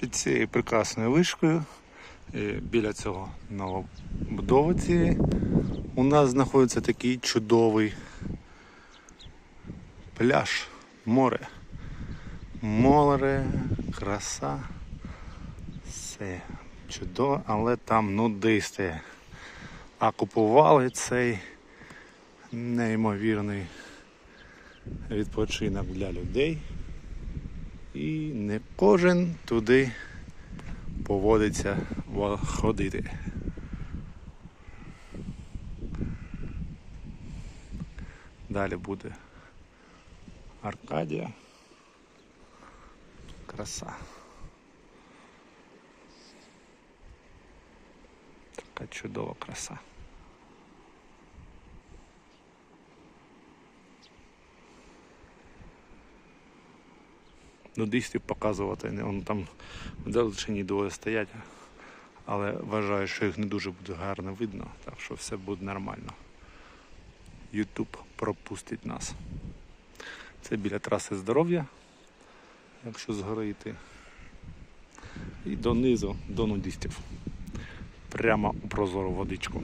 Під цією прекрасною вишкою, е, біля цього новобудови цієї, у нас знаходиться такий чудовий пляж, море. Море, краса. Все чудово, але там нудисти. А купували цей неймовірний відпочинок для людей. І не кожен туди поводиться ходити. Далі буде Аркадія. Краса. Така чудова краса. Нудистів показувати, вони там в далечині двоє стоять, але вважаю, що їх не дуже буде гарно видно, так що все буде нормально. Ютуб пропустить нас. Це біля траси здоров'я, якщо згори йти. І донизу до нудистів. Прямо у прозору водичку.